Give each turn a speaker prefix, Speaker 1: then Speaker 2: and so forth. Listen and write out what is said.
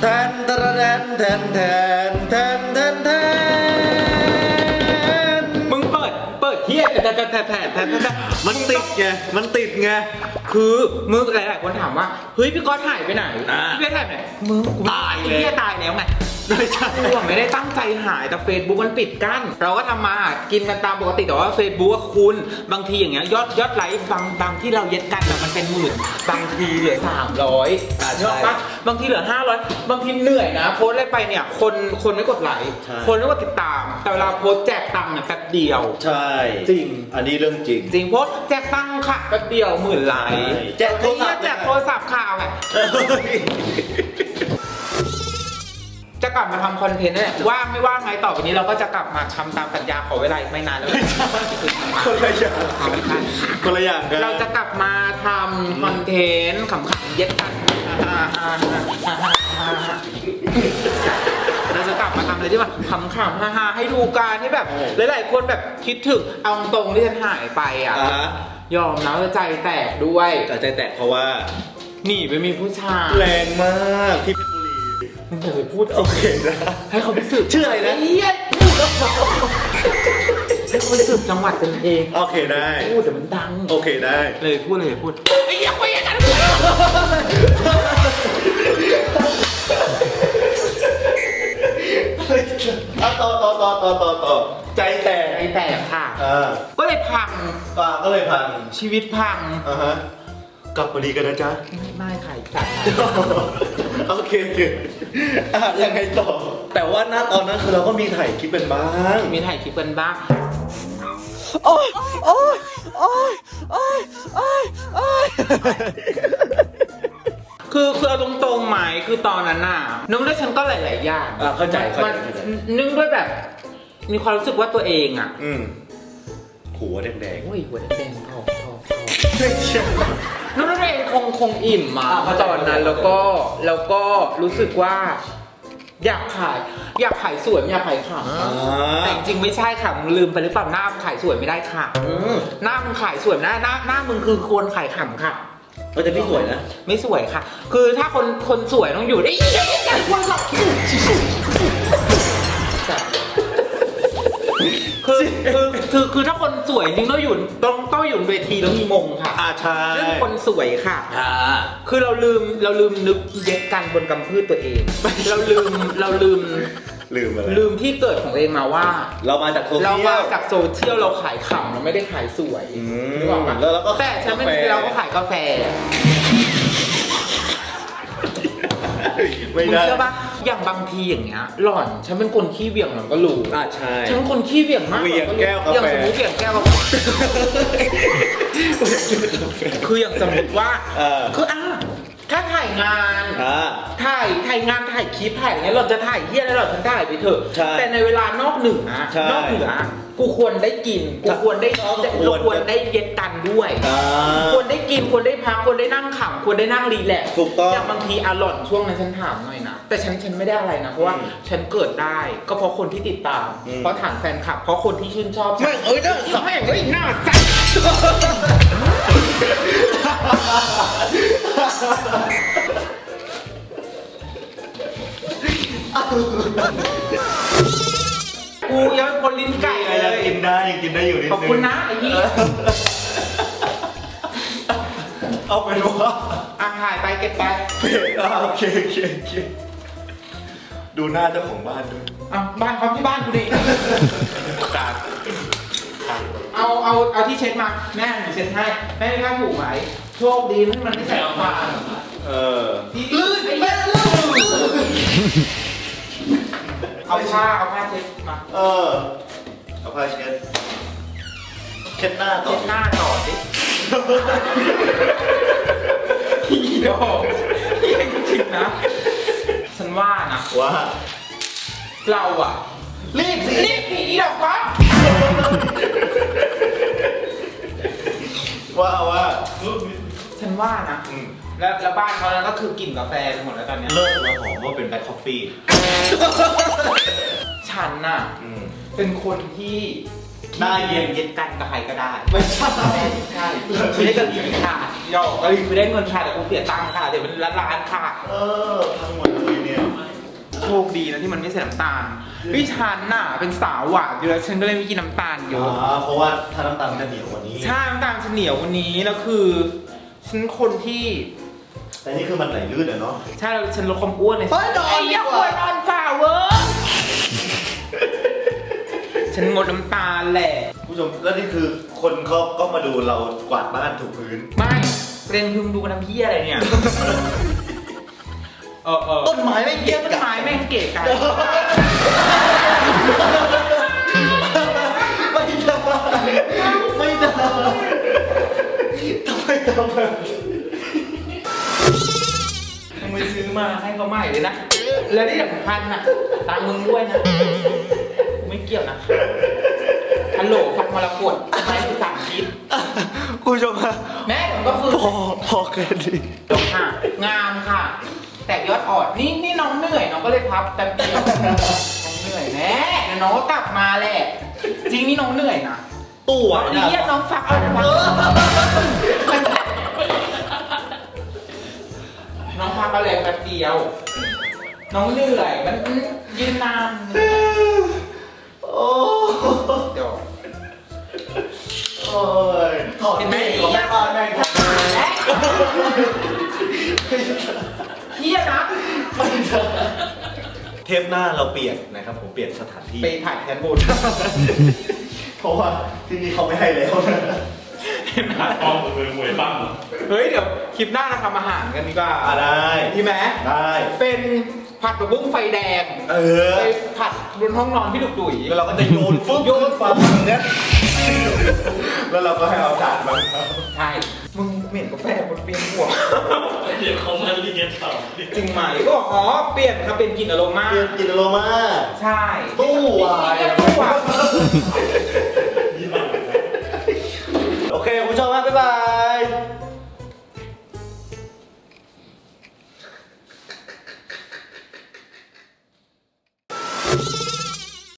Speaker 1: แทนตระแดนแทนแทนแทนแทนแทน
Speaker 2: มึงเปิด เปิดเฮียแทนแทนแทนแทนแต่แต่
Speaker 1: มันติดไง มันติดไง
Speaker 2: คือมึงหลายๆคนถามว่า เฮ้ยพี่ก๊อตหายไปไหน พี่ก๊อตหายไปไหนมึง
Speaker 1: ตายเลย
Speaker 2: เฮียตายแล้วไง
Speaker 1: ไม่ใช่
Speaker 2: กูอะไม่ได้ตั้งใจหายแต่เฟซบุ๊กมันปิดกั้น เราก็ทำมาหากินกันตามปกติแต่ว่าเฟซบุ๊กคุณบางทีอย่างเงี้ยยอดยอดไลค์บางบางที่เราเย็ดกันอะมันเป็นหมื่นบางทีเหลือสามร้อย
Speaker 1: อ่าใช่
Speaker 2: เนกปะบางทีเหลือห้าร้อยบางทีเหนื่อยนะ โพสต์อะไรไปเนี่ย คนคนไม่กดไลค์
Speaker 1: ใช่
Speaker 2: คนไม่กดติดตาม แต่เวลาโพสต์แจกตังค์เนี่ยแป๊บเดียว
Speaker 1: ใช่
Speaker 2: จริง
Speaker 1: อันนี้เรื่องจริง
Speaker 2: จริงโพสต์แจกตังค์ค่ะแป๊บเดียวหมื่นไลค์
Speaker 1: ใช่แจกโทรศัพท์
Speaker 2: ไอ้เหี้ยแจกโทรศัพท์ข่าวไงจะ กลับมาทำคอนเทนต์เนี่ยว่างไม่ว่างไงต่อไปนี้เราก็จะกลับมาทำตามสัญญาขอเวลาอีกไม่นานแล้ว
Speaker 1: คนละอย่างคนละอย่างกัน
Speaker 2: เราจะกลับมาทำคอนเทนต์ขำๆเย็ดกันเราจะกลับมาทำอะไรที่แบบขำๆฮาๆให้ดูการที่แบบหลายๆคนแบบคิดถึงเอาตรงๆที่ฉันหายไปอะ
Speaker 1: อ่าฮะ
Speaker 2: ยอมนะว่าใจแตกด้วย
Speaker 1: แต่ใจแตกเพราะว่า
Speaker 2: หนีไปมีผู้ชาย
Speaker 1: แรงมากที่เพชรบุรี
Speaker 2: มึงอย่าไปพูด
Speaker 1: โอเคนะ
Speaker 2: ให้เขาไปสืบ
Speaker 1: ชื่ออะไรนะ
Speaker 2: เหี้ยให้เขาไปสืบจังหวัดกันเอง
Speaker 1: โอเคได้
Speaker 2: พูดแต่มันดัง
Speaker 1: โอเคได้
Speaker 2: เลยพูดเลยพูดไอ้เหี้ยคุยกัน
Speaker 1: อะต่อต่อต่อต่อต่อต่อใจแตก
Speaker 2: ใจแตกค่ะ
Speaker 1: อ่า
Speaker 2: ก็เลยพัง
Speaker 1: ปากก็เลยพัง
Speaker 2: ชีวิตพัง
Speaker 1: อ่าฮะ กลับมาดีกันนะจ๊ะ
Speaker 2: ไม่ไม่ค่ะจัด
Speaker 1: โอเคโอเคอะยังไงต่อ แต่ว่าณตอนนั้นคือเราก็มีถ่ายคลิปเป็นบ้าง
Speaker 2: มีถ่ายคลิปกันบ้าง
Speaker 1: โอ้ยโอ้ยโอ้ยโอ้ยโอ้ยโอ้ย
Speaker 2: คือคือเอาตรงๆไหมคือตอนนั้นน่ะนึกด้วยฉันก็หลายๆอย่าง
Speaker 1: อะเข้าใจเข้า
Speaker 2: มั
Speaker 1: ใจ
Speaker 2: น
Speaker 1: เข้าใจ
Speaker 2: นึกด้วยแบบ มีความรู้สึกว่าตัวเองอะ
Speaker 1: อืมหัวแดง
Speaker 2: โอ้ยหัวแดงทองทอง ทอง
Speaker 1: ๆไม่ใช่
Speaker 2: นึกว่าตัวเองคงคงอิ่มมา
Speaker 1: อะเข้าใจ
Speaker 2: ตอนนั้นแล้วก็แล้วก็รู้สึกว่า อยากขาย อยากขายสวยไม่อยากขายขำแต่จริงๆไม่ใช่ค่ะมึงลืมไปหรือเปล่าหน้ามึงขายสวยไม่ได้ค่ะหน้ามึงขายสวยหน้าหน้าหน้ามึงคือควรขายขำค่ะ
Speaker 1: เออแต่พี่สวยนะ
Speaker 2: ไม่สวยค่ะ คือถ้าคนคนสวยต้องอยู่ได้ ควรขำคื จริงต้องอยู่ต้องต้องอยู่บนเวทีแล้วมีมงค่ะ
Speaker 1: อ่าใช่
Speaker 2: เรื่องคนสวยค่ะ
Speaker 1: อ่า
Speaker 2: คือเราลืมเราลืมนึกเย็ดกันบนกำพืชตัวเอง เราลืมเราลืม
Speaker 1: ลืมอะไร
Speaker 2: ลืมที่เกิดของตัวเองมาว่า
Speaker 1: เรามาจากโซเชียล
Speaker 2: เรามาจากโซเชียลเราขายขำเราไม่ได้ขายสวย
Speaker 1: อืม
Speaker 2: นึกออกปะ
Speaker 1: แล้วเราก็
Speaker 2: แต่ฉันไม่
Speaker 1: กาแฟ
Speaker 2: เราก็ขายกาแฟ
Speaker 1: ไม่
Speaker 2: มึง
Speaker 1: ได้
Speaker 2: เชื่อปะ อย่างบางทีอย่างเงี้ย หล่อนฉันเป็นคนขี้เหวี่ยงหล่อนก็รู้
Speaker 1: อ่าใช่
Speaker 2: ฉันเป็นคนขี้เหวี่ยงมาก
Speaker 1: เหวี่ยงแก้วกาแฟ
Speaker 2: อย่างสมมติเหวี่ยงแก้วกาแฟคืออย่างสมมติว่า
Speaker 1: เออ
Speaker 2: คืออะถ้า ถ่ายงาน
Speaker 1: อ่า
Speaker 2: ถ่าย ถ่ายงานถ่ายคลิปถ่ายอย่างเงี้ยเราจะถ่ายเฮียอะไรเราฉันถ่ายไปเถอะ
Speaker 1: ใช่
Speaker 2: แต่ในเวลานอกเหนือ
Speaker 1: ใช่
Speaker 2: นอกเหนือกูควรได้กิน กูควรได้
Speaker 1: ก็ควร
Speaker 2: กูควรได้เย็ดกันด้วย
Speaker 1: อ่า
Speaker 2: ควรได้กิน ควรได้พัก ควรได้นั่งขำควรได้นั่งรีแลกซ์
Speaker 1: ถูกต้อง
Speaker 2: อย่างบางทีอร่อนช่วงนั้นฉันถามหน่อยนะ แต่ฉันฉันไม่ได้อะไรนะ เพราะว่า
Speaker 1: อืม
Speaker 2: ฉันเกิดได้ก็เพราะคนที่ติดตาม
Speaker 1: อืม
Speaker 2: เพราะฐานแฟนคลับ เพราะคนที่ชื่นชอบ
Speaker 1: ไม่เอ้ยนะ
Speaker 2: ไม่เอ้ยหน้าจัดกู คุณนะไอ้ยี่
Speaker 1: เอาเป็นว่า
Speaker 2: อะถ่ายไปเก็บไป
Speaker 1: เพจอ่าโอเคโอเคโอเคดูหน้าเจ้าของบ้านด้วย
Speaker 2: อะบ้านเขาที่บ้านกูดิ
Speaker 1: ตา
Speaker 2: เอาเอาเอาที่เช็ดมาแม่หนูเช็ดให้แม่ไม่กล้าถูกไหมโชคดีที่มันไม่ใส่ออกมา
Speaker 1: เออ
Speaker 2: ที่ลื่นไอ้แม่ลื่นเอาผ้าเอาผ้าเช็ดมา
Speaker 1: เออ เอาผ้าเช็ด เช็ดหน้าต่อ
Speaker 2: เช็ดหน้าต่อสิพี่ดอกพี่จริงๆนะ ฉันว่านะ
Speaker 1: ว่า
Speaker 2: เราอะ
Speaker 1: รีบสิ
Speaker 2: รีบผีดอกฟ้า
Speaker 1: ว่าว่า
Speaker 2: ฉันว่านะ
Speaker 1: อืม
Speaker 2: แล้วแล้วบ้านเขานั้นก็คือกลิ่นกาแฟไปหมดแล้วตอนเนี้ย
Speaker 1: เลิกมาหอมว่าเป็นแบล็คคอฟฟี่
Speaker 2: ฉันน่ะ
Speaker 1: อืม
Speaker 2: เป็นคนที่
Speaker 1: หน้าเย็น
Speaker 2: เย็นกันกับใครก็ได้
Speaker 1: ไม่ใช่
Speaker 2: ใช่ไม่ได้กระดิ่งค่ะหยอกกระดิ่งไม่ได้เงินค่ะแต่กูเสียตังค์ค่ะเดี๋ยวมันละล้านค่ะ
Speaker 1: เออทั้งหมดเลยเนี่ย
Speaker 2: ดีนะที่มันไม่ใส่น้ำตาลพี่ชันน่ะเป็นสาวหวานอยู่แล้วฉันก็เลยไม่กินน้ำตาลเยอะ
Speaker 1: อ่าเพราะว่าถ้าน้ำตาลมันจะเหนียวกว่านี้
Speaker 2: ใช่น้ำตาลฉันเหนียววันนี้แล้วคือฉันคนที่
Speaker 1: แต่นี่คือมันไหลลื่นอะเนาะ
Speaker 2: ใช่แล้วฉันลดความอ้วนเลย
Speaker 1: เฮ้ยนอน
Speaker 2: ไอ้
Speaker 1: ดี
Speaker 2: ยาก
Speaker 1: ว่า
Speaker 2: ควรนอน งดน้ำตาลแหละ
Speaker 1: ผู้ชมแล้วนี่คือคนเขาก็มาดูเรากวาดบ้านถูพื้น
Speaker 2: ไม่เรียนพึงดูกันทำพี่อะไรเนี่ยเออเออ
Speaker 1: ต้นไม้ไม่เกี่ยว
Speaker 2: ต้นไม้แม่งเกะกัน
Speaker 1: ไม่ได้ไม่ได้ทำไมทำแบบนี้
Speaker 2: มึงไปซื้อมาให้เขาใหม่เลยนะ แล้วที่สำคัญน่ะตังค์มึงด้วยนะไม่ เกี่ยวนะฮัลโหลฟังมรกตทำไมถึงสั่งคิด
Speaker 1: คุณผู้ชมฮะ
Speaker 2: แม่ผมก็คือ
Speaker 1: พอพอแค่นี้
Speaker 2: จบค่ะ งามค่ะ แต่ยอดอ่อนนี่นี่น้องเหนื่อยน้องก็เลยพับแต่เดียวน้องเหนื่อยแน่เดี๋ยวน้องก็กลับมาแหละ จริงนี่น้องเหนื่อยนะ
Speaker 1: ตัว
Speaker 2: เรียกน้องฟักเอาฟักน้องพักเอาแรงแป๊บเดียว น้องเหนื่อยมันยืนนาน
Speaker 1: ยถอดเมฆของแม่บ้านแม่ง
Speaker 2: เฮียนะ
Speaker 1: ไม่ได้เทปหน้าเราเปลี่ยนนะครับผมเปลี่ยนสถานที่
Speaker 2: ไปถ่ายแทนบุญ
Speaker 1: เพราะว่าที่นี่เขาไม่ให้แล้วนะ
Speaker 3: กองมือมวยปั้ม
Speaker 2: เฮ้ยเดี๋ยวคลิปหน้าเราทำอาหารกันดีกว่า
Speaker 1: อะได้
Speaker 2: ดีไหม
Speaker 1: ได้
Speaker 2: เป็นผัดผักบุ้งไฟแดง
Speaker 1: เออ
Speaker 2: ไปผัดบนห้องนอนพี่ดุกดุย
Speaker 1: แล้วเราก็จะโยนฟึ๊บโยนฟันเนี้ย แล้วเราก็ให้เอาถาดมา
Speaker 2: ใช่ มึงเหม็นกาแฟบนเปลี่ยนหัว
Speaker 3: เดี๋ยวเขามาเรียนเขา
Speaker 2: จริงไหมก็บอกอ๋อ เปลี่ยนครับเป็นกลิ่นอโรมา
Speaker 1: เปลี่ยนกินอโรมา
Speaker 2: ใช่
Speaker 1: ตู้วาย
Speaker 2: ไม่ใช่ตู้วาย